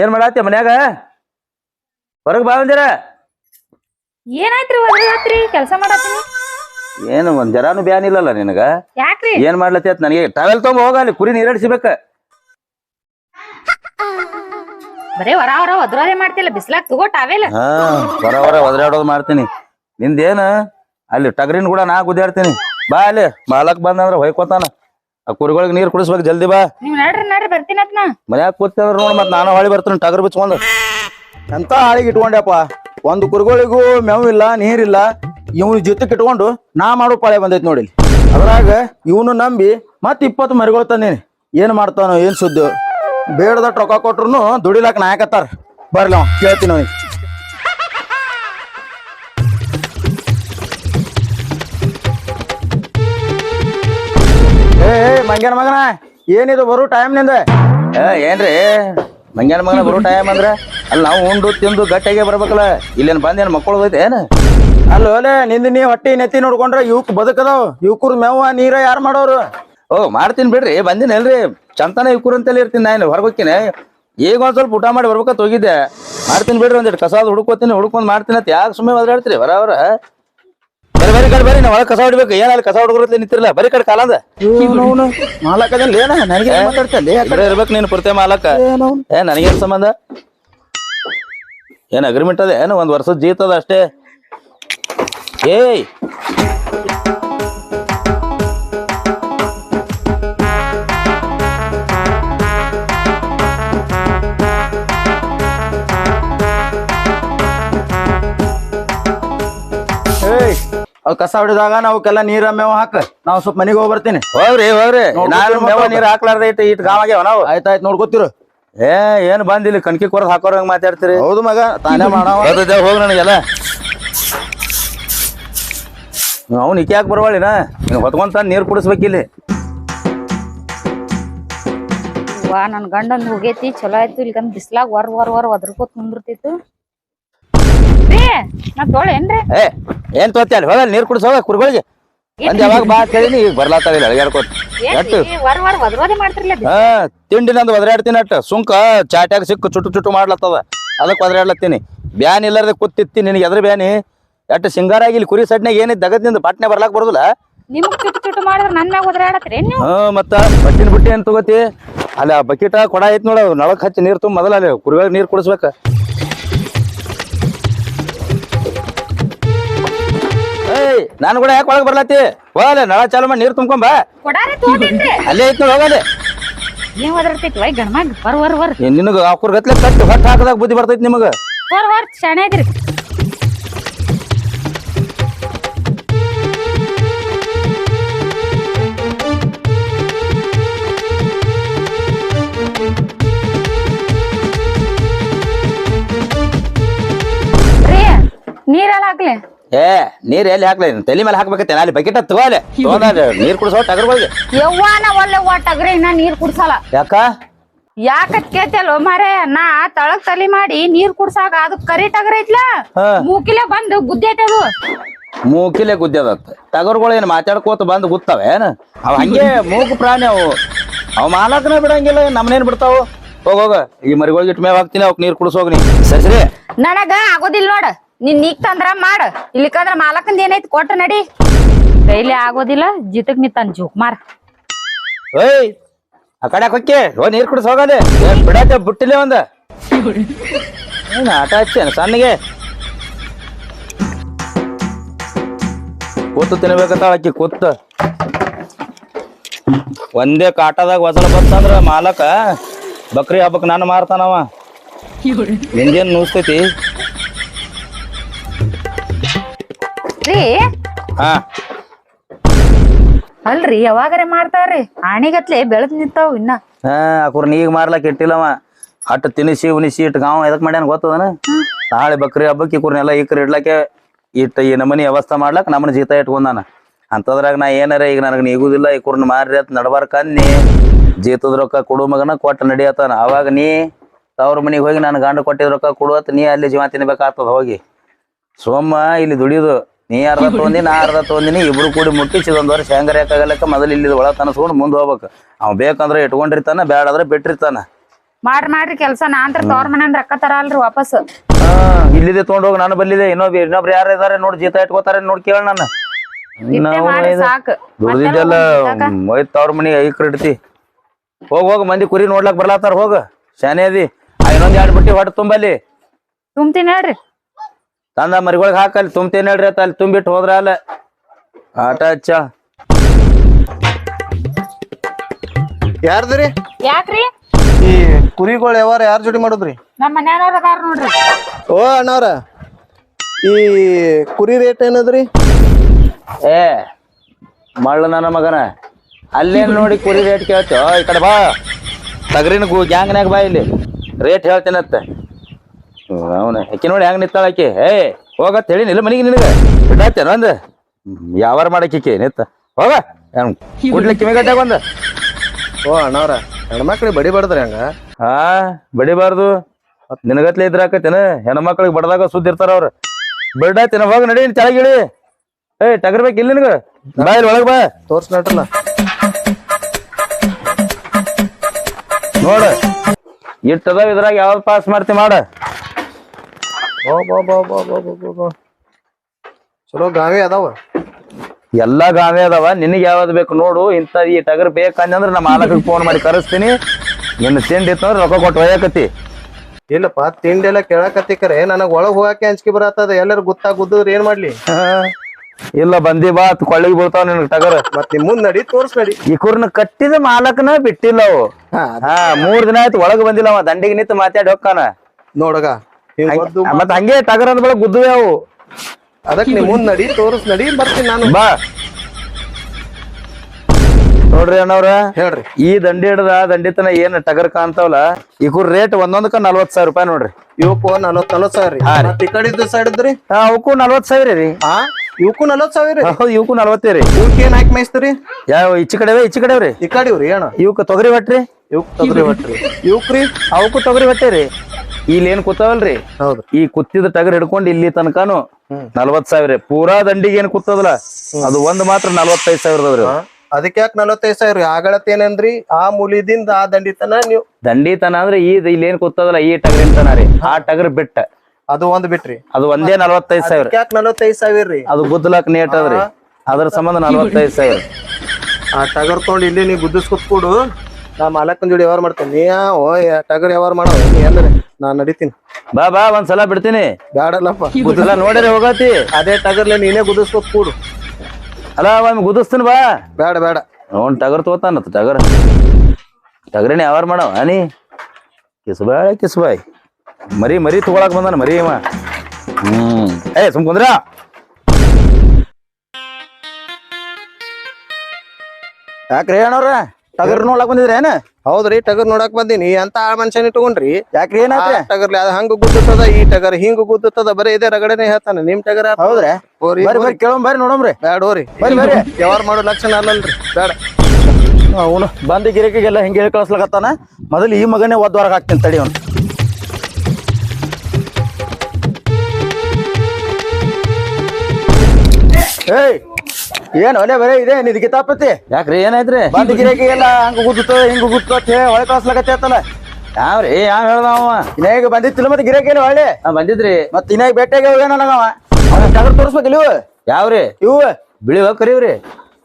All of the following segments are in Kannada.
ಏನ್ ಮಾಡಾತಿ ಮನ್ಯಾಗ? ಹೊರಗ್ ಬಾ ಒಂದಿರ ಏನಾಯ್ತ್ರಿ ಕೆಲಸ ಮಾಡತ್ತೀನಿ ಏನು ಒಂದ್ ಜರಾನು ಬ್ಯಾನ್ ಇಲ್ಲಲ್ಲ ನಿನಗ? ಯಾಕ್ರಿ? ಏನ್ ಮಾಡ್ಲತ್ತಿ ಅತ್ ನನಗೆ? ಟವೆಲ್ ತಗೊಂಡ್ ಹೋಗ ಅಲ್ಲಿ ಕುರಿ ನೀರಡಿಸ್ಬೇಕ. ಬರೇ ಹೊರ ಹೊರ ಒದ್ರೋದೇ ಮಾಡ್ತಿಲ್ಲ ಬಿಸ್ಲಾಕ್ ತಗೋ ಟಾವೆಲ್ ಹಾ ಹೊರ ಹೊರ ಒದರಾಡೋದು ಮಾಡ್ತೀನಿ. ನಿಂದೇನ? ಅಲ್ಲಿ ಟಗರಿನ ಕೂಡ ನಾ ಗುದ್ದಾಡ್ತೀನಿ. ಬಾ ಅಲ್ಲಿ ಮಾಲಕ್ ಬಂದಂದ್ರ ಹೊಯ್ಕೋತಾನ. ಆ ಕುರಿಗಳಿಗೆ ನೀರ್ ಕುಡಿಸ್ಬೇಕು ಜಲ್ದಿ ಬಾ. ನೀವ್ ನಡ್ರಿ ನಡ್ರಿ ಬರ್ತೀನತ್ ನಾ ಮನ್ಯಾಗ ಕೂತಂದ್ರ ನೋಡ್ ಮತ್ ನಾನು ಹೊಳಿ ಬರ್ತೀನಿ ಟಗರ್ ಬಿಚ್ಕೊಂಡು. ಎಂತ ಹಾಳಿಗೆ ಇಟ್ಕೊಂಡ್ಯಪ್ಪ? ಒಂದು ಕುರಿಗಳಿಗೂ ಮೇವು ಇಲ್ಲ ನೀರಿಲ್ಲ ಇವನು ಜೊತೆಗೆ ಇಟ್ಕೊಂಡು ನಾ ಮಾಡೋ ಪಾಳೆ ಬಂದೈತಿ ನೋಡಿ ಅದ್ರಾಗ ಇವನು ನಂಬಿ ಮತ್ ಇಪ್ಪತ್ತು ಮರಿಗಳು ತಂದೀನಿ. ಏನ್ ಮಾಡ್ತಾನೋ ಏನ್ ಸುದ್ದು ಬೇಡದ ರೊಕ್ಕ ಕೊಟ್ರು ದುಡಿಲಾಕ ನಾಯಕತ್ತಾರ. ಬರ್ಲಿ ಅವ ಕೇಳ್ತೀನಿ ಅವ್ನಿಗೆ. ಮಂಗ್ಯಾನ ಮಗನ ಏನಿದು ಬರೋ ಟೈಮ್ನಿಂದ? ಏನ್ರಿ? ಮಂಗ್ಯಾನ ಮಗನ ಬರೋ ಟೈಮ್ ಅಂದ್ರೆ ಅಲ್ಲಿ ನಾವು ಉಂಡು ತಿಂದು ಗಟ್ಟಿಗೆ ಬರ್ಬೇಕಲ್ಲ. ಇಲ್ಲೇನು ಬಂದೇನು ಮಕ್ಕಳು ಹೋಯ್ತು ಏನು? ಅಲ್ಲ ಓಲೆ ನಿಂದ ನೀ ಹೊಟ್ಟಿ ನೆತ್ತಿ ನೋಡ್ಕೊಂಡ್ರೆ ಇವಕ್ ಬದುಕದಾವ್. ಇವಕ್ರ ಮೇವ ನೀರ ಯಾರು ಮಾಡೋರು? ಓ ಮಾಡ್ತೀನಿ ಬಿಡ್ರಿ ಬಂದಿನಿ ಅಲ್ರಿ. ಚಂತನ ಇವ್ಕುರ್ ಅಂತೇಳಿ ಇರ್ತೀನಿ ನಾನು ಹೊರಗೋಕಿನಿ ಈಗ ಒಂದ್ ಸ್ವಲ್ಪ ಊಟ ಮಾಡಿ ಬರ್ಬೇಕಂತ ಹೋಗಿದ್ದೆ. ಮಾಡ್ತೀನಿ ಬಿಡ್ರಿ ಒಂದಿಟ್ಟು ಕಸಾದ ಹುಡುಕೋತೀನಿ ಹುಡುಕೊಂಡ್ ಮಾಡ್ತೀನಿ ಅಂತ ಯಾಕೆ ಸುಮ್ಮನೆ ಬದಲಾಡ್ತೀರಿ ಬರ ಅವ್ರ ಬರೀ ಬರೀ ಕಡೆ ಬರ್ರಿ ನಾವು ಕಸ ಹೊಡಿಬೇಕು. ಏನಲ್ಲಿ ಕಸ ಹುಡುಗರಲ್ಲಿ ನಿಂತಿರಲ್ಲ ಬರಿ ಕಡೆ ಕಾಲಂದ ಮಾಲಕದಲ್ಲಿ ಏನ? ನನಗೆ ಮಾತಾಡ್ತಲ್ಲ ಇರ್ಬೇಕು ನೀನು ಪುರ್ತೆ ಮಾಲಕ. ಏ ನನಗೇನ್ ಸಂಬಂಧ? ಏನ್ ಅಗ್ರಿಮೆಂಟ್ ಅದ? ಏನು ಒಂದ್ ವರ್ಷದ ಜೀತದ ಅಷ್ಟೇ. ಏಯ್! ಅವ್ ಕಸ ಹೊಡಿದಾಗ ನಾವಕ್ಕೆಲ್ಲ ನೀರ ಮೇವ ಹಾಕ. ನಾವ್ ಸ್ವಲ್ಪ ಮನೆಗೆ ಹೋಗ್ಬರ್ತೀನಿ ಹೋಗ್ರಿ ಹೋಗ್ರಿ. ನಾನು ಮೇವ. ನೀರ್ ಹಾಕ್ಲಾರ್ದ ಇಟ್ಟು ಇಟ್ಟು ಗಾವಾಗ್ಯಾವ ನಾವು. ಆಯ್ತಾಯ್ತು ನೋಡ್ಕೊತಿರು ಏ ಏನ್ ಬಂದಿಲ್ಲ ಕಣ್ಕಿ ಕೊರದ್ ಹಾಕೋರ್ ಹಂಗ ಮಾತಾಡ್ತೀರಿ? ಹೌದು ಮಗ ತಾನೇ ಮಾಡವ ಹೋಗ್ ನನಗೆಲ್ಲ. ಅವ್ನು ಇಕ್ಕೆ ಯಾಕೆ ಬರವಳಿನ? ನೀನು ಹೊತ್ಕೊಂತ ನೀರ್ ಕುಡಿಸ್ಬೇಕಿಲ್ಲಿ ವಾ ನನ್ ಗಂಡನ್ ಹೋಗೈತಿ ಚಲೋ ಆಯ್ತು ಇಲ್ಲಿ ಬಿಸ್ಲಾಗ್ ವರ್ ವರ್ ವರ್ ಒದ್ರಕೋತ್ ಮುಂದಿರ್ತಿತ್ತು ನಾ ಏ ಏನ್ ತೋತಿ ಅಲ್ಲಿ? ನೀರು ನೀರ್ ಕುಡಿಸ್ ಹೋಗ ಕುರಿಗಳಿಗೆ. ಒಂದ್ ಯಾವಾಗ ಬಾ ಕೇಳಿನಿ ಈಗ ಬರ್ಲಾತಾವಿಲ್ಲ ಕೊಟ್ಟು ಎಟ್ಟು? ವರ್ ವರ್ ಒದರೋದೇ ಮಾಡ್ತಿರ್ಲ ಹಾ ತಿಂಡಿ ನಂದು ಒದರಾಡ್ತೀನಿ ಅಟ್ಟ. ಸುಂಕ ಚಾಟ್ಯಾಗ ಸಿಕ್ಕು ಚುಟು ಚುಟ್ಟು ಮಾಡ್ಲತ್ತದ. ಅದಕ್ಕೆ ಒದರಾಡ್ಲತ್ತೀನಿ. ಬ್ಯಾನ್ ಇಲ್ಲಾರ್ದೆ ಕೂತಿತ್ತಿ ನಿನಗೆ ಎದ್ರ ಬ್ಯಾನಿ? ಎಟ್ಟು ಸಿಂಗಾರ ಆಗಿ ಇಲ್ಲಿ ಕುರಿ ಸಡ್ನಾಗ ಏನಿದ್ ದಗದ್ನಿಂದ ಪಟ್ನೆ ಬರ್ಲಾಕ್ ಬರುದಿಲ್ಲ? ನಿಮ್ಗ್ ಚುಟ್ಟು ಚುಟ್ಟು ಮಾಡಿದ್ರ ನನ್ ಮ್ಯಾಗ ಒದರಾಡತ್ರಿ ನೀವು? ಹಾ ಮತ್ತ ಬಟ್ಟಿನ ಬುಟ್ಟಿ ಏನ್ ತಗೋತಿ? ಅಲ್ಲ ಬಕೆಟ ಕೊಡ ಐತ್ ನೋಡ ನಳಕ್ ಹಚ್ಚಿ ನೀರ್ ತುಂಬ ಮೊದಲ ಅಲ್ಲಿ ಕುರಿಗಳಿಗೆ ನೀರ್ ಕುಡಿಸ್ಬೇಕ. ಏಯ್ ನಾನು ಕೂಡ ಯಾಕೆ ಒಳಗೆ ಬರ್ಲತ್ತಿ? ಹೋಗಲ್ಲ ನಳ ಚಾಲು ಮಾಡಿ ನೀರು ತುಂಬ್ಕೊಂಬ ಕೊಡಾರೆ ತೋಡಿನ್ರಿ ಅಲ್ಲೇ ಇತ್ತು ಹೋಗಲಿ ಹೋಗಲ್ಲ ಏನ್ ಒದರ್ತೈತಿ ವೈ ಗಣಮಾಗ್ ವರ್ ವರ್ ವರ್. ನಿನಗ ಆಕುರ್ ಗತ್ಲೆ ಕಟ್ಟಿ ಹೊಟ್ಟು ಹಾಕದಾಗ ಬುದ್ಧಿ ಬರ್ತೈತಿ ನಿಮಗ. ವರ್ ವರ್ ಶಾಣೆ ಇದ್ರಿ ರೀ ನೀರೆಲ್ಲ ಹಾಕ್ಲಿ. ಏ ನೀರ್ ಎಲ್ಲಿ ಹಾಕ್ಲಿ? ತಲೆ ಮೇಲೆ ಹಾಕ್ಬೇಕತ್ತೆ ಅಲ್ಲಿ ಬಕೆಟ್ ತಗೋಲೆ ನೀರ್ ಕುಡಿಸೋ ಟಗರ್ಗಳಿಗೆ ಯವ್ವ ನಾ ಒಲ್ಲೆ ಟಗರ ಇನ್ನ ನೀರ್ ಕುಡ್ಸಲ್ಲ. ಯಾಕ? ಯಾಕತ್ ಕೇಳ್ತಲ್ಲೋ ಮಾರೇ? ನಾ ತಳಕ್ ತಲಿ ಮಾಡಿ ನೀರ್ ಕುಡ್ಸಾಕ ಅದು ಕರಿ ಟಗರ್ ಐತ್ಲ. ಮೂಕಿಲೆ ಬಂದು ಗುದ್ದೆ ಅದು ಮೂಕಿಲೆ ಗುದ್ದೆ ಟಗರ್ಗಳು ಏನ್ ಮಾತಾಡ್ಕೋತ ಬಂದು ಗುತ್ತಾವೆ ಏನ? ಅವ್ ಹಂಗೆ ಮೂಗು ಪ್ರಾಣಿ ಅವು. ಅವ್ ಮಾಲಕನ ಬಿಡಂಗಿಲ್ಲ ನಮ್ನೇನ್ ಬಿಡ್ತಾವ? ಹೋಗ ಹೋಗ. ಈ ಮರಿಗಳಿಗೆ ಇಟ್ಮೇ ಮೇವ್ ಹಾಕ್ತೀನಿ ಅವಕ್ ನೀರ್ ಕುಡಿಸೋಗ್ನಿ ಸರಿ ಸರಿ. ನನಗ ಆಗೋದಿಲ್ಲ ನೋಡ. ನೀನ್ ತಂದ್ರ ಮಾಡ. ಇಲ್ಲಿಕಂದ್ರ ಮಾಲಕಂದ ಏನೈತಿ ಕೊಟ್ಟ ನಡಿ. ಕೈಲಿ ಆಗೋದಿಲ್ಲ ಜಿತಕ್ ನೀ ತನ್ ಜೋಕ್ ಮಾರ. ಓಯ್ ಆ ಕಡೆ ಹೊಕ್ಕೆ? ಹೋ ನೀರ್ ಕುಡಿಸ್ ಹೋಗದೆ. ಬಿಡತ್ತೆ ಬುಟ್ಟಿಲೆ ಒಂದ. ಏನ್ ಆಟ ಹಚ್ಚೇನ ಸಣ್ಣಗೆ? ಕೂತು ತಿನ್ಬೇಕತ್ತ ಆಕಿ ಕೂತ. ಒಂದೇ ಕಾಟದಾಗ ವಸಲ ಬಂತಂದ್ರ ಮಾಲಕ ಬಕ್ರಿ ಹಬ್ಬಕ್ ನಾನು ಮಾರ್ತಾನವ. ನಿಂದೇನ್ ನೂಸ್ತೈತಿ? ರೀ ಹಾ. ಅಲ್ರಿ ಯಾವಾಗರೆ ಮಾಡ್ತಾವ್ರಿ? ಆಣಿಗತ್ಲೆ ಬೆಳದ್ ನಿಂತಾವ್ ಇನ್ನ. ಹಾ ಅಕ್ರ ನೀಗ್ ಮಾರ್ಲಕ್ ಇಟ್ಟಿಲ್ಲವ. ಅಟ್ಟು ತಿನಿಸಿ ಉಣಿಸಿ ಇಟ್ಟು ಗಾವ ಎದಕ್ ಮಾಡ್ಯಾನ ಗೊತ್ತದನ ನಾಳೆ ಬಕ್ರಿ ಹಬ್ಬಕ್ಕೆ ಈ ಈಕ್ರ ಇಡ್ಲಕ್ಕೆ ಇಟ್ಟ ಈ ನಮನಿ ವ್ಯವಸ್ಥೆ ಮಾಡ್ಲಕ್ ನಮ್ಮನ್ನ ಜೀತ ಇಟ್ಕೊಂಡಾನ. ಅಂತದ್ರಾಗ ನಾ ಏನಾರ ಈಗ ನನಗೆ ನೀಗುದಿಲ್ಲ ಈ ಕುರ್ನ ಮಾರ್ರಿ ಅಂತ ನಡ್ಬಾರ್ಕ ಕನ್ನಿ. ಜೀತದ ರೊಕ್ಕ ಕೊಡು ಮಗನ ಕೊಟ್ಟು ನಡಿಯತ್ತಾನ ಅವಾಗ ನೀ ತವ್ರ ಮನಿಗೆ ಹೋಗಿ ನಾನು ಗಂಡ ಕೊಟ್ಟಿದ ರೊಕ್ಕ ಕೊಡುವತ್ ನೀ ಅಲ್ಲಿ ಜೀವ ತಿನ್ಬೇಕಾಗ್ತದ ಹೋಗಿ. ಸೋಮ ಇಲ್ಲಿ ದುಡಿಯೋದು ನೀ ಅರ್ಧ ತೊಗೊಂಡಿ ನಾ ಅರ್ಧ ತೊಗೊಂದಿನಿ ಇಬ್ರು ಕೂಡಿ ಮುಟ್ಟಿಸಿ ಒಂದ್ ವರ್ಷ ಹೆಂಗಾರ ಯಾಕಾಗಲಕ್ಕ ಮೊದಲು ಇಲ್ಲಿ ಒಳ ತನಸ್ಕೊಂಡು ಮುಂದೆ ಹೋಗ್ಬೇಕು. ಅವ್ ಬೇಕಂದ್ರೆ ಇಟ್ಕೊಂಡಿರ್ತಾನ ಬೇಡಾದ್ರೆ ಬಿಟ್ಟಿರ್ತಾನ. ಮಾಡ್ರಿ ಮಾಡ್ರಿ ಕೆಲ್ಸ. ನಾನ್ರ ತವ್ರ ಮನೆಯಿಂದ ರೊಕ್ಕ ತರಲ್ರಿ ವಾಪಸ್. ಇಲ್ಲಿದೆ ಹೋಗಿ ನಾನು ಬಲ್ಲಿದೆ. ಇನ್ನೊಬ್ಬ ಇನ್ನೊಬ್ರು ಯಾರು ಇದಾರೆ ನೋಡಿ ಜೀತ ಇಟ್ಕೋತಾರೆ ನೋಡಿ ಕೇಳ ನಾನು. ಇಷ್ಟೇ ಮಾಡಿ ಸಾಕು. ದುಡ್ದಿದ್ದೆಲ್ಲ ಒಯ್ತ ಅವ್ರ ಮನಿ ಐಕ್ರ ಇಡ್ತಿ. ಹೋಗ್ ಹೋಗ್ ಮಂದಿ ಕುರಿ ನೋಡ್ಲಕ್ ಬರ್ಲಾತಾರ ಹೋಗ. ಶಾನೆ ಅದಿ. ಆ ಇನ್ನೊಂದ್ ಎರಡ್ ಬಿಟ್ಟಿ ಹೊಟ್ಟೆ ತುಂಬಲ್ಲಿ. ತುಂಬ್ತೀನಿ ಹೇಳ್ರಿ. ತಂದ ಮರಿಗಳಿಗೆ ಹಾಕಲ್ಲಿ ತುಂಬ್ತೇನೆ ಹೇಳ್ರಿ ಅಂತ ಅಲ್ಲಿ ತುಂಬಿಟ್ಟು ಹೋದ್ರ ಅಲ್ಲ. ಆಟ ಹಚ್ಚ. ಯಾರ್ದ್ರಿ? ಯಾಕ್ರಿ? ಈ ಕುರಿಗಳು ಯಾವಾರ ಯಾರ ಜೋಡಿ ಮಾಡುದ್ರಿ? ನಮ್ಮ ಮನ್ಯಾನವ್ರ ಅದಾರ ನೋಡ್ರಿ. ಓ ಅಣ್ಣವ್ರ. ಈ ಕುರಿ ರೇಟ್ ಏನದ್ರಿ? ಏ ಮಳ್ಳ ನನ್ನ ಮಗನ. ಅಲ್ಲೇನ್ ನೋಡಿ ಕುರಿ ರೇಟ್ ಕೇಳ್ತೇವ ಈ ಕಡೆ ಬಾ. ತಗರಿನ ಗ್ಯಾಂಗ್ನಾಗ ಬಾ ಇಲ್ಲಿ. ರೇಟ್ ಹೇಳ್ತೇನತ್ತ ಅವನ ಆಕೆ ನೋಡಿ ಹೆಂಗ್ ನಿತ್ತಾಳ ಆಕೆ? ಹೇ ಹೋಗತ್ ಹೇಳಿ ನಿಲ್ಲ ಮನಿಗೆ ನಿನಗೆ. ಬಿಟ್ಟಾತೇನ ಒಂದ್ ಯಾವಾರ ಮಾಡಕ್ಕೆ ನಿತ್ತ ಹೋಗ. ಕುಡ್ಲಿಕ್ಕೆ ಕಿವಿಗಟ್ಟಾಗ ಒಂದ್ ಓ ಅಣ್ಣವ್ರ ಹೆಣ್ಮಕ್ಳಿಗೆ ಬಡಿಬಾರ್ದ್ರಿ ಹಂಗ? ಹಾ ಬಡಿಬಾರ್ದು ನಿನಗತ್ಲೆ ಇದ್ರ ಆಕತೇನ? ಹೆಣ್ಮಕ್ಳಿಗೆ ಬಡದಾಗ ಸುದ್ದಿ ಇರ್ತಾರ ಅವ್ರ. ಬಿಡ್ಡಾತೇನ ಹೋಗ ನಡಿ ಕೆಳಗಿಳಿ ಏ ಟಗರ್ಬೇಕು ಇಲ್ಲಿ ನಿನಗ? ಬಾ ಇಲ್ಲಿ ಒಳಗ ಬಾ. ತೋರ್ಸ್ ನಟ್ರಲ್ಲ ನೋಡ. ಇಟ್ಟದ ಇದ್ರಾಗ ಯಾವ್ದು ಪಾಸ್ ಮಾಡ್ತಿ ಮಾಡ. ಚಲೋ ಗಾವೆ ಅದಾವ. ಎಲ್ಲಾ ಗಾವೆ ಅದಾವ. ನಿನಗೆ ಯಾವ್ದು ಬೇಕು ನೋಡು. ಇಂಥ ಈ ಟಗರ್ ಬೇಕಂದ್ರೆ ನಮ್ಮ ಮಾಲಕಕ್ಕೆ ಫೋನ್ ಮಾಡಿ ಕರೆಸ್ತೀನಿ. ನಿನ್ನ ತಿಂಡಿ ಇತ್ತಂದ್ರೆ ರೊಕ್ಕ ಕೊಟ್ಟು ಒಯ್ಯಕತ್ತಿ. ಇಲ್ಲಪ್ಪ ತಿಂಡಿ ಎಲ್ಲ ಕೇಳಕತ್ತಿ ಕರೆ. ನನಗ್ ಒಳಗ್ ಹೋಗಕ್ಕೆ ಅಂಜಿಕೆ ಬರತ್ತದ. ಎಲ್ಲರೂ ಗುತ್ತಾ ಗುದ್ದಿದ್ರ ಏನ್ ಮಾಡ್ಲಿ? ಇಲ್ಲ ಬಂದಿ ಬಾ. ಕೊಳ್ಳಿಗೆ ಬೀಳ್ತಾವ ನಿನಗೆ ಟಗರ್. ಮತ್ ನಿಮ್ ಮುಂದ್ ನಡಿ ತೋರ್ಸ್ ನಡಿ. ಈ ಕುರ್ನ ಕಟ್ಟಿದ ಮಾಲಕನ ಬಿಟ್ಟಿಲ್ಲ ಅವು. ಹಾ ಹಾ ಮೂರ್ ದಿನ ಆಯ್ತು ಒಳಗ್ ಬಂದಿಲ್ಲ ಅವ. ದಂಡಿಗೆ ನಿಂತು ಮಾತಾಡಿ ಹೋಗ್ತಾನ. ನೋಡಗ ಮತ್ ಹಂಗೆ ಟಗರ್ ಅಂದ ಬಳಗ ಗುದ್ದುವೆ ಅವು. ಅದಕ್ಕೆ ನಿಮ್ ಮುಂದ್ ನಡಿ ತೋರಿಸ್ ನಡಿ ಬರ್ತೀನಿ ನಾನು. ಬಾ. ನೋಡ್ರಿ ಅಣ್ಣವ್ರ ಹೇಳ್ರಿ. ಈ ದಂಡಿ ಹಿಡ್ದ ದಂಡಿತನ ಏನ್ ಟಗರ್ ಕಾಣ್ತಾವಲ್ಲ ಈ ಕುರ್ ರೇಟ್ ಒಂದೊಂದಕ್ಕ ನಲ್ವತ್ ಸಾವಿರ ರೂಪಾಯಿ ನೋಡ್ರಿ. ಇವಕ್ಕೂ ನಲ್ವತ್ ನಲ್ವತ್ ಸಾವಿರ ರೀ. ಈ ಕಡೆದು ಸೈಡ್ ಇದ್ರಿ? ಹಾ, ಅವಕ್ಕೂ ನಲ್ವತ್ ಸಾವಿರ ರೀ. ಹಾ ಇವಕ್ಕೂ ನಲ್ವತ್ ಸಾವಿರ ಇವಕ್ಕೂ ನಲ್ವತ್ತೇ ರೀ. ಇವಕ್ಕೆ ಏನ್ ಹಾಕಿ ಮೇಯಿಸ್ತೀರಿ? ಯಾವ ಈಚೆ ಕಡೆವೆ ಈಚೆ ಕಡೆವ್ರಿ ಈ ಕಡಿವ್ರಿ ಅಣ್ಣ ಇವಕ್ಕ ತೊಗರಿ ಬಟ್ರಿ ಇವಕ್ ತೊಗರಿ ಬಟ್ರಿ ಇವಕ್ರಿ ಅವಕ್ಕೂ ತೊಗರಿ ಬಟ್ಟೆ ರೀ. ಇಲ್ಲಿ ಏನ್ ಕೂತಾವಲ್ರಿ? ಹೌದು. ಈ ಕುತ್ತಿದ ಟಗರ್ ಹಿಡ್ಕೊಂಡು ಇಲ್ಲಿ ತನಕನು. ನಲ್ವತ್ ಸಾವಿರ ಪೂರಾ ದಂಡಿಗೆ ಏನ್ ಕೂತದಲ್ಲ? ಅದು ಒಂದ್ ಮಾತ್ರ ನಲ್ವತ್ತೈದ್ ಸಾವಿರದವ್ರಿ ಅದಕ್ಕೆ ಯಾಕೆ ನಲ್ವತ್ತೈದು ಸಾವಿರ ಆಗಳತ್ ಏನಂದ್ರಿ? ಆ ಮೂಲಿದಿಂದ ಆ ದಂಡಿತನ ನೀವು? ದಂಡಿತನ ಅಂದ್ರೆ ಈ ಇಲ್ಲಿ ಏನ್ ಕೂತದಲ್ಲ ಈ ಟಗರ್ ತನ ರೀ. ಆ ಟಗರ್ ಬಿಟ್ಟ. ಅದು ಒಂದ್ ಬಿಟ್ರಿ. ಅದು ಒಂದೇ ನಲ್ವತ್ತೈದ್ ಸಾವಿರ. ಯಾಕೆ ನಲ್ವತ್ತೈದು ಸಾವಿರ ರೀ? ಅದು ಗುದ್ದಲಾಕ್ ನೇಟ್ ಅದ್ರಿ ಅದ್ರ ಸಂಬಂಧ ನಲ್ವತ್ತೈದ್ ಸಾವಿರ. ಆ ಟಗರ್ ತಗೊಂಡು ಇಲ್ಲಿ ನೀವು ಗುದ್ದಿಸ್ಕೊತ್ ಕೊಡು. ನಾ ಮಾಲಕ್ಕನ ಜೋಡಿ ವ್ಯವಹಾರ ಮಾಡ್ತೇನೆ. ನೀ ಟಗರ್ ವ್ಯವಹಾರ ಮಾಡೋ. ನೀ ಅಂದ್ರೆ ನಾ ನಡಿತೀನಿ. ಬಾ ಬಾ ಒಂದ್ಸಲ ಬಿಡ್ತೀನಿ. ಬ್ಯಾಡಲ್ಲಪ್ಪ. ಗುದ್ದಲ ನೋಡಿದ್ರೆ ಹೋಗತಿ. ಅದೇ ಟಗರ್ಲೆ ನೀನೇ ಗುದ್ದಿಸ್ಕೊತ್ ಕೂಡು. ಅಲ್ಲ ಒಮ್ಮೆ ಗುದಿಸ್ತೀನಿ ಬಾ. ಬೇಡ ಬೇಡ ಅವ್ನ್ ಟಗರ್ ತಗೋತಾನ ಟಗರ್. ಟಗರಿನ ಯಾವಾರ ಮಾಡವ ಅನಿ ಕಿಸ್ಬಾಯ್ ಕಿಸ್ಬಾಯ್. ಮರಿ ಮರಿ ತಗೊಳಕ್ ಬಂದಾನ ಮರಿ ಅವ ಹ್ಮ್. ಏ ಸುಮ್ ಕುಂದ್ರ. ಯಾಕ್ರಿ ಅಣ್ಣವ್ರ? ಟಗರ್ ನೋಡಕ್ ಬಂದಿದ್ರಿ ಏನ? ಹೌದ್ರಿ ಟಗರ್ ನೋಡಕ್ ಬಂದೀನಿ. ಅಂತ ಆ ಮನುಷ್ಯನ ಇಟ್ಕೊಂಡ್ರಿ? ಯಾಕ್ರಿ ಏನಾದ್ರೆ ಟಗರ್ಲಿ ಅದ ಹಂಗ ಗುದ್ದುತ್ತದ ಈ ಟಗರ್ ಹಿಂಗ ಗುದ್ದುತ್ತದ ಬರೀ ಇದೇ ರಗಡೆನೆ ಹೇಳ್ತಾನೆ. ನಿಮ್ ಟಗರ್ ಹೌದ್ರೆ? ಬರ್ರಿ ಬರ್ರಿ ಕೇಳೋಮ್ ಬರ್ರಿ ನೋಡಮ್ರಿ ಬ್ಯಾಡ ಹೋರಿ. ಬರ್ರಿ ಬರ್ರಿ. ವ್ಯವಹಾರ ಮಾಡೋ ಲಕ್ಷಣ ಅಲ್ಲಲ್ರಿ. ಬೇಡ ಅವನು ಬಂದ ಗಿರಿಕಿಗೆಲ್ಲ ಹಿಂಗೆ ಹೇಳಿ ಕಳ್ಸ್ಲಕತ್ತಾನ? ಮೊದಲು ಈ ಮಗನೇ ಒದ್ ಹೊರಗೆ ಹಾಕ್ತೀನಿ ತಡಿ ಅವನು. ಏಯ್! ಏನ್ ಒಲೆ ಬರೇ ಇದೆ ಇದಕ್ಕೆ ತಾಪತಿ ಯಾಕ್ರಿ ಏನಾಯ್ತ್ರಿ? ಬಂದ ಎಲ್ಲ ಹಂಗ ಗುದ್ದುತ್ತ ಹಿಂಗ ಗುದ್ದುತ್ತ ಅಂತ ಹೇಳಿ ಒಳಗೆ ಕಳ್ಸ್ಲಕತ್ತಲ್ಲ ಯಾವ್ರಿ ಯಾವ ಹೇಳ್ದ ಅವ? ಇನ್ನಾಗ ಬಂದಿತ್ತಿಲ್ಲ ಮತ್ತೆ ಗಿರಿಕಿಲ್ಲ ಹೊಳ್ಳಿ? ಬಂದಿದ್ರಿ. ಮತ್ತೆ ಇನ್ನಾಗ ಬೇಟೆಗೆ ಹೋಗ್ಯಾನ ನನಗವ ಅವ್ನ ಟಗರ್ ಯಾವ್ರಿ? ಇವು? ಬಿಳಿ ಹೋಗ್ ಕರೀವ್ರಿ.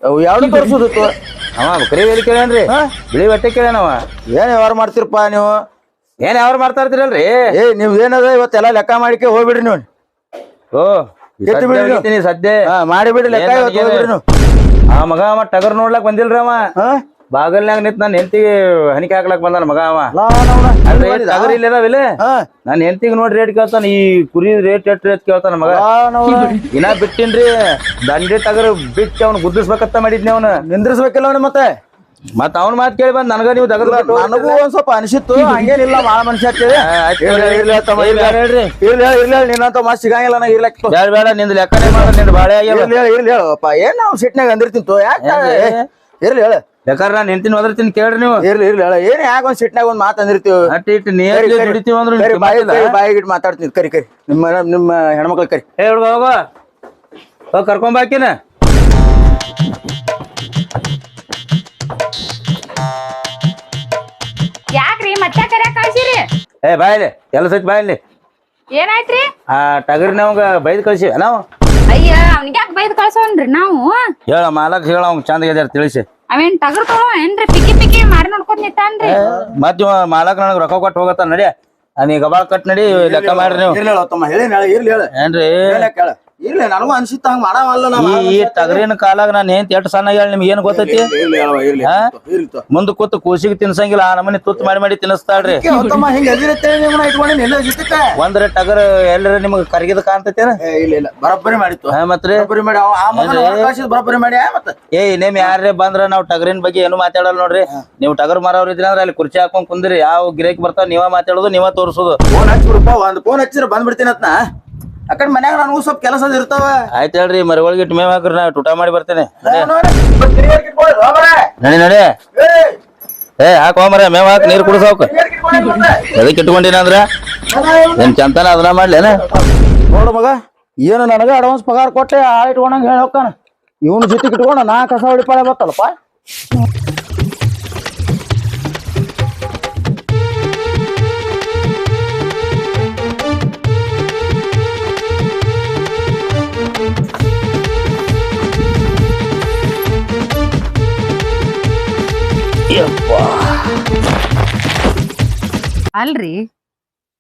ಅವು ಯಾವ್ದು ತೋರಿಸೋದು ಅವ ಕರಿ ಎಲ್ಲಿ ಕೇಳ್ಯಾನ್ರಿ. ಹಾ? ಬಿಳಿ ಬಟ್ಟೆ ಕೇಳ್ಯಾನವ ಏನ್ ವ್ಯವಹಾರ ಮಾಡ್ತೀರಪ್ಪ ನೀವು? ಏನ್ ಯಾವ್ರ ಮಾಡ್ತಾ ಇರ್ತೀರಲ್ರಿ? ಏ ನೀವ್ ಏನದ ಇವತ್ತೆಲ್ಲ ಲೆಕ್ಕ ಮಾಡಿಕೆ ಹೋಗ್ಬಿಡ್ರಿ ನೋಡಿ ಓ ಸದ್ಯ ಬಿಡ್ರಿ ನೀವು. ಸದ್ಯ. ಹಾ ಮಾಡಿಬಿಡ್ರಿ ಲೆಕ್ಕ ಏನ್ ಇವತ್ತು ನನಗೇನು? ಹೋಗ್ಬಿಡ್ರಿ ನೀವು ಆ ಮಗ ಅವ ಟಗರ್ ನೋಡ್ಲಕ್ ಬಂದಿಲ್ರಿ ಅವ. ಹಾ? ಬಾಗಲ್ನ್ಯಾಗ ನಿಂತ್ ನನ್ನ ಹೆಂಡತಿಗೆ ಹನಿಕೆ ಹಾಕ್ಲಕ್ ಬಂದಾನ ಮಗ ಅವ. ಲಾ ನವ್ನ. ಅಲ್ರಿ ಮಾಡಿದ? ಟಗರ್ ಇಲ್ಲ? ಅದಾವಿಲ್ಲ ಹಾ. ನನ್ನ ಹೆಂಡತಿಗೆ ನೋಡಿ ರೇಟ್ ಕೇಳ್ತಾನ ಈ ಕುರಿ ರೇಟ್ ಎಷ್ಟು ರೇಟ್ ಕೇಳ್ತಾನ ಮಗ. ಲಾ ನವ್ನ. ಇನ್ನ ಬಿಟ್ಟಿನ್ರಿ. ದಂಡಿ ಟಗರ್ ಬಿಟ್ಟು ಅವ್ನ ಗುದ್ದಿಸ್ಬೇಕಂತ ಮಾಡಿದ್ನಿ ಅವ್ನ. ನಿಂದ್ರಿಸ್ಬೇಕಿಲ್ಲ ಅವ್ನ ಮತ್ತೆ? ಮತ್ ಅವ್ನ ಮಾತ್ ಕೇಳಿ ಬಂದ್ ನನಗ ನೀವು ತಗದ್ ನನಗೂ ಒಂದ್ ಸ್ವಲ್ಪ ಅನಿಸಿತ್ತು ಹಂಗೇನಿಲ್ಲ ಬಾಳ ಮನುಷ್ಯ ಇರ್ಲಿ, ಇರ್ಲಿ ಇರ್ಲಿ. ಹೇಳ್ರಿ ಇರ್ಲಿ. ಇರ್ಲಿ ನಿನ್ನಂತ ಮಾತ್ ಸಿಗಂಗಿಲ್ಲ ನಾ ಇರ್ಲಕ್ ಬೇಡ ಬೇಡ ನಿಂದ ಲೆಕ್ಕನೇ ಮಾಡ ನಿಂದ ಬಾಳೆ ಇರ್ಲಿ ಹೇಳು ಇರ್ಲಿ ಹೇಳಪ್ಪ ಏನ್ ನಾವು ಸಿಟ್ನಾಗ ಅಂದಿರ್ತೀನಿ ತೋ ಯಾಕೆ? ಇರ್ಲಿ ಹೇಳು. ಬೇಕಾದ್ರೆ ನಾನು ಹೆಂಡತಿನ ಒದರ್ತೀನಿ ಕೇಳ್ರಿ ನೀವು. ಇರ್ಲಿ ಇರ್ಲಿ ಹೇಳ. ಏನ್ ಯಾಕೆ ಒಂದ್ ಸಿಟ್ನಾಗ ಒಂದ್ ಮಾತು ಅಂದಿರ್ತೀವಿ? ಅಟ್ಟಿ ಇಟ್ಟು ನೀರ್ ದುಡಿತೀವಿ ಅಂದ್ರೆ ನಿಮ್ಗೆ ಬಾಯಿ ಗಿಟ್ ಮಾತಾಡ್ತೀನಿ. ಕರಿ ಕರಿ. ನಿಮ್ಮ ನಿಮ್ಮ ಹೆಣ್ಮಕ್ಳು ಕರಿ. ಹೇಳ್ಬೋ ಹುಡ್ಗ ಹೋಗ. ಹೋಗ್ ಕರ್ಕೊಂಬಾಕಿನ ಮತ್ತೆ ಕರ್ಯಾಕ್ ಏ ಬಾಯ್ಲಿ ಎಲ್ಲ ಸಹಿತ ಬಾಯ್ಲಿ ಏನಾಯ್ತ್ರಿ? ಆ ಟಗರಿನ ಅವಂಗ ಬೈದ್ ಕಳ್ಸಿ ನಾವು? ಅಯ್ಯ ಅವ್ನಿಗೆ ಯಾಕೆ ಬೈದ್ ಕಳ್ಸೋನ್ರಿ ನಾವು? ಹೇಳ ಮಾಲಕ್ ಹೇಳ ಅವ್ನ್ ಚಂದ ಇದಾರ ತಿಳಿಸಿ. ಅವೇನ್ ಟಗರ್ ತಗೋ ಏನ್ರಿ ಪಿಕ್ಕಿ ಪಿಕ್ಕಿ ಮಾರಿ ನೋಡ್ಕೊಂಡ್ ನಿಂತಾನ್ರಿ? ಮತ್ ಇವ ಮಾಲಕ್ ನನಗ್ ರೊಕ್ಕ ಕೊಟ್ಟು ಹೋಗತ್ತ ನಡಿ. ನೀ ಗಬಾಳ್ ಕಟ್ ನಡಿ ಲೆಕ್ಕ ಮಾಡ್ರಿ ನೀವು. ಇರ್ಲಿ ಹೇಳು ತಮ್ಮ ಹೇಳಿ ಇರ್ಲಿ ಹೇಳ. ಏನ್ರಿ? ಕೇಳ. ಇರ್ಲಿ ನನಗೂ ಅನ್ಸಿತ್ತ ಹಂಗ ಮಾಡವಲ್ಲ ಈ ಟಗರಿನ ಕಾಲಾಗ ನಾನು ಏನ್ ಎಷ್ಟು ಸಣ್ಣ ಹೇಳಿ ನಿಮ್ಗೆ ಏನ್ ಗೊತ್ತೈತಿ? ಮುಂದ ಹಾ? ಮುಂದ್ ಕೂತ್ ಕೂಸಿಗೆ ತಿನ್ಸಂಗಿಲ್ಲ ಆ ನಮನಿ ತುತ್ತು ಮಾಡಿ ಮಾಡಿ ತಿನ್ನಿಸ್ತಾಳ್ರಿ ಹಿಂಗ ಎದಿರತ್ತೇಳಿ ನಿಮ್ಮನ್ನ ಇಟ್ಕೊಂಡಿನಿ ಎಲ್ಲ ಜೊತೆಕ ಒಂದ್ರ ಟಗರ್ ಎಲ್ಲರ ನಿಮ್ಗೆ ಕರಗಿದ ಕಾಣ್ತೈತೇನ? ಏ ಇಲ್ಲ ಇಲ್ಲ. ಬರಬ್ಬರಿ ಮಾಡಿತ್ತು ಹಾ ಮತ್ರಿ ಬರಬ್ಬರಿ ಮಾಡಿ. ಅವ ಆ ಮಗನ ಹೊರಗ್ ಕಳ್ಸಿದ್ ಬರಬ್ಬರಿ ಮಾಡಿ ಮತ್ತ? ಏ ನಿಮ್ ಯಾರೇ ಬಂದ್ರ ನಾವ್ ಟಗರಿನ ಬಗ್ಗೆ ಏನು ಮಾತಾಡಲ್ಲ ನೋಡ್ರಿ. ನೀವು ಟಗರ್ ಮಾರೋರ್ ಇದ್ರ ಅಂದ್ರೆ ಅಲ್ಲಿ ಕುರ್ಚಿ ಹಾಕೊಂಡ್ ಕುಂದ್ರಿ. ಯಾವ ಗಿರಾಕಿ ಬರ್ತಾವ ನೀವ ಮಾತಾಡೋದು ನೀವ ತೋರ್ಸೋದು. ಫೋನ್ ಹಚ್ಬಿಡಪ್ಪ ಒಂದ್ ಫೋನ್ ಹಚ್ಚಿರ ಬಂದ್ಬಿಡ್ತೀನಿ ಅತ್ನ ಆ ಕಡೆ ಮನ್ಯಾಗ ನನಗೂ ಸ್ವಲ್ಪ ಕೆಲಸ ಇರ್ತಾವ. ಆಯ್ತು ಹೇಳ್ರಿ ಮರಗಳಿಗೆ ಇಟ್ಟು ಮೇವ್ ಹಾಕ್ರಿ ನಾ ಟೂಟ ಮಾಡಿ ಬರ್ತೇನೆ. ನಡಿ. ನಡಿ ಏ, ಏ ಹಾಕೋ ಮರ ಮೇವ್ ಹಾಕಿ ನೀರ್ ಕುಡಿಸೋಕ ಅದಕ್ಕೆ ಇಟ್ಕೊಂಡಿನ ಅಂದ್ರ? ಏನ್ ಚಂತನ ಅದನ್ನ ಮಾಡ್ಲೇನ ನೋಡು ಮಗ ಏನು ನನಗ ಅಡ್ವಾನ್ಸ್ ಪಗಾರ ಕೊಟ್ಟೆ ಆ ಇಟ್ಕೊಂಡಂಗ ಹೇಳಿ ಹೋಗ್ತಾನ ಇವನ್ ಜೊತೆ ಇಟ್ಕೊಂಡ ನಾ ಕಸ ಹೊಡಿಪಾಳೆ ಬರ್ತಲ್ಲಪ್ಪ ಅಲ್ರಿ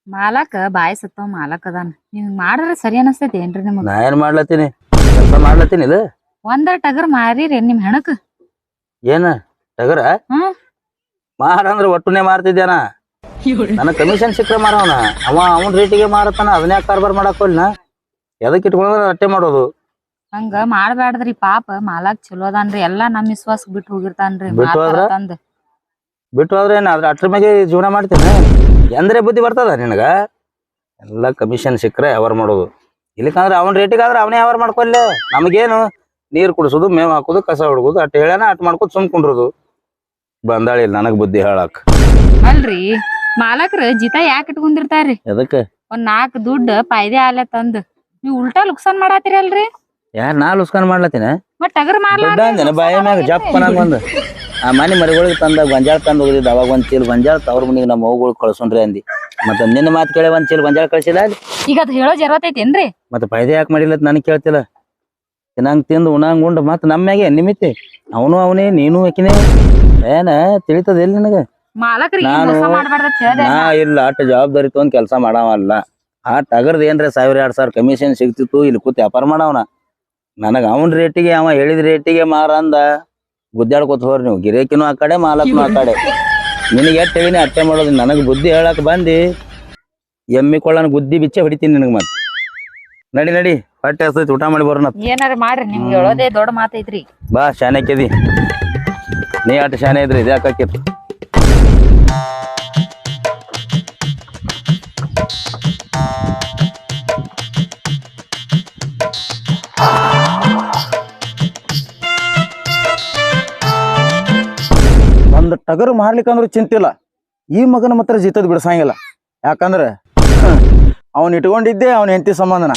ಮಾಲಕ ಬಾಯಿ ಸತ್ತವ ಮಾಲಕ್ ಅದಾನ. ನೀವ್ ಮಾಡ್ರ ಸರಿ ಅನಸ್ತೈತಿ ಏನ್ರಿ ನಿಮಗ? ನಾ ಏನ್ ಮಾಡ್ಲತ್ತೀನಿ? ಕೆಲಸ ಮಾಡ್ಲತ್ತೀನಿ ಇದು? ಒಂದರ ಟಗರ್ ಮಾರೀರಿ ನಿಮ್ ಹೆಣಕ್. ಏನ ಟಗರ? ಹ್ಮ್. ಮಾರಂದ್ರ ಒಟ್ಟುನೆ ಮಾರ್ತಿದ್ಯಾನ? ನನ್ನ ಕಮಿಷನ್ ಸಿಕ್ಕ್ರೆ ಮಾರವನ. ಅವ ಅವನ್ ರೇಟಿಗೆ ಮಾರತಾನ ಅದನ್ನ ಕಾರ್ಬಾರ್ ಮಾಡಕ್ ಹೋಲ್ನ ಎದಕ್ ಇಟ್ಕೊಂಡ್ರೆ ಅಟ್ಟೆ ಮಾಡೋದು? ಹಂಗ ಮಾಡ್ಬ್ಯಾಡ್ದ್ರಿ ಪಾಪ ಮಾಲಾಕ್ ಚಲೋ ಅದಾನ್ರಿ. ಎಲ್ಲಾ ನಮ್ ವಿಶ್ವಾಸ ಬಿಟ್ಟು ಹೋಗಿರ್ತಾನ್ರಿ. ಬಿಟ್ಟು ಹೋದ್ರ? ತಂದ್. ಬಿಟ್ಟು ಹೋದ್ರೆ ಏನು ಅದ್ರ ಅಟ್ರ ಮ್ಯಾಗೆ ಜೀವನ ಮಾಡ್ತೀನಿ. ಎಂದ್ರೆ ಬುದ್ಧಿ ಬರ್ತದ ನಿನಗ? ಎಲ್ಲ ಕಮಿಷನ್ ಸಿಕ್ಕರೆ ವ್ಯವಹಾರ ಮಾಡೋದು. ಇಲ್ಲಿಕಂದ್ರೆ ಅವನ ರೇಟಿಗೆ ಆದ್ರೆ ಅವನೇ ವ್ಯವಹಾರ ಮಾಡ್ಕೊಲ್ಲೇ ನಮಗೇನು? ನೀರು ಕುಡಿಸೋದು ಮೇವು ಹಾಕೋದು ಕಸ ಹೊಡ್ಕೋದು ಅಟ್ ಹೇಳ್ಯಾನ ಅಟ್ ಮಾಡ್ಕೋದು ಸುಮ್ ಕುಂಡ್ರದು. ಬಂದಾಳಿ ನನಗ್ ಬುದ್ಧಿ ಹೇಳಕ್. ಅಲ್ರಿ ಮಾಲಕ್ರ ಜಿತ ಯಾಕೆ ಇಟ್ಕೊಂಡಿರ್ತಾರ್ರಿ ಎದಕ್ಕೆ? ಒಂದ್ ನಾಲ್ಕ್ ದುಡ್ಡು ಪಾಯ್ದೆ ಆಲೆ ತಂದ್. ನೀವು ಉಲ್ಟಾ ಲುಕ್ಸಾನ್ ಮಾಡಾತಿರಲ್ರಿ ಯಾರು ನಾ ಲುಸ್ಕಾನ್ ಮಾಡ್ಲತ್ತೀನಿ? ಮತ್ ಟಗರ್ ದೊಡ್ಡ ಅಂದೇನ ಬಾಯ ಮ್ಯಾಗ ಜಪ್ಪ ನಂಗ್ ಒಂದು ಆ ಮನೆ ಮರಿಗಳಿಗೆ ತಂದ ಗೊಂಜಾಳ ತಂದು ಹೋಗಿದ್ದು ಅವಾಗ ಒಂದ್ ಚೀಲ ಗೊಂಜಾಳ ತವ್ರ ಮನಿಗೆ ನಮ್ಮ ಮಗುಗಳು ಕಳ್ಸೋಣ್ರಿ ಅಂದಿ. ಮತ್ತೆ ನಿನ್ನ ಮಾತು ಕೇಳಿ ಒಂದ್ ಚೀಲ ಗೊಂಜಾಳ ಕಳ್ಸಿಲ್ಲ ಅಲ್ಲಿ ಈಗ ಅದು ಹೇಳೋ ಜರತೈತೇನ್ರಿ ಮತ್ತೆ ಫೈದೆ ಯಾಕೆ ಮಾಡಿಲ್ಲ ನನಗೆ ಕೇಳ್ತಿಲ್ಲ. ತಿನ್ನಂಗ್ ತಿಂದು ಉಣಂಗ್ ಉಂಡು ಮತ್ತೆ ನಮ್ಮ ನಿಮಿತ್ತೆ. ನಿಮಿತಿ ಅವನು ಅವನೇ ನೀನು ಆಕಿನೇ. ಏನ ತಿಳಿತದ ಎಲ್ಲಿ ನನಗೆ? ಮಾಲಕ್ರಿಗೆ ನಾನು- ಮೋಸ ಮಾಡ್ಬಾರ್ದ ಹೇಳ್ದೆ ನಾ ಇಲ್ಲ ಅಟ್ ಜವಾಬ್ದಾರಿ ತೊಗೊಂಡ್ ಕೆಲಸ ಮಾಡವಲ್ಲ. ಆ ಟಗರ್ದ ಏನ್ರ ಸಾವಿರ ಎರಡ್ ಸಾವಿರ ಕಮಿಷನ್ ಸಿಗ್ತಿತ್ತು ಇಲ್ಲಿ ಕೂತ್ ವ್ಯಾಪಾರ ಮಾಡವನ. ನನಗ ಅವನ್ ರೇಟಿಗೆ ಅವ ಹೇಳಿದ ರೇಟಿಗೆ ಮಾರ ಅಂದ. ಗುದ್ದಾಡ್ಕೊತ ಹೋರಿ ನೀವು. ಗಿರೇಕಿನೂ ಆ ಕಡೆ ಮಾಲಕ್ನು ಆ ಕಡೆ. ನಿನಗೆ ಎಷ್ಟ್ ಹೇಳಿನಿ ಮಾಡೋದು. ನನಗೆ ಬುದ್ಧಿ ಹೇಳಕ್ ಬಂದು. ಎಮ್ಮಿ ಕೊಳ್ಳನ ಗುದ್ದಿ ಬಿಚ್ಚೆ ಹೊಡಿತೀನಿ ನಿನಗೆ ಮತ್ತೆ. ನಡಿ ನಡಿ. ಹೊಟ್ಟೆ ಹಸ್ತೈತಿ ಊಟ ಮಾಡಿ ಬರೋಣ ಏನಾರ ಮಾಡ್ರಿ ನಿಮ್ಗೆ ಹೇಳೋದೇ ದೊಡ್ಡ ಮಾತೈತ್ರಿ. ಬಾ ಶಾನೆಕ್ಕೆದಿ ನೀ ಆಟ ಶಾನೆ ಇದ್ರಿ ಇದ್ಯಾಕಾಕಿತ್ತು ಟಗರ್ ಚಿಂತೆ ಚಿಂತಿಲ್ಲ ಈ ಮಗನ ಮಾತ್ರ ಜಿತದ್ ಬಿಡ್ಸಂಗಿಲ್ಲ. ಯಾಕಂದ್ರೆ ಅವನ್ ಇಟ್ಕೊಂಡಿದ್ದೆ ಅವನ ಹೆಂಡತಿ ಸಂಬಂಧನ.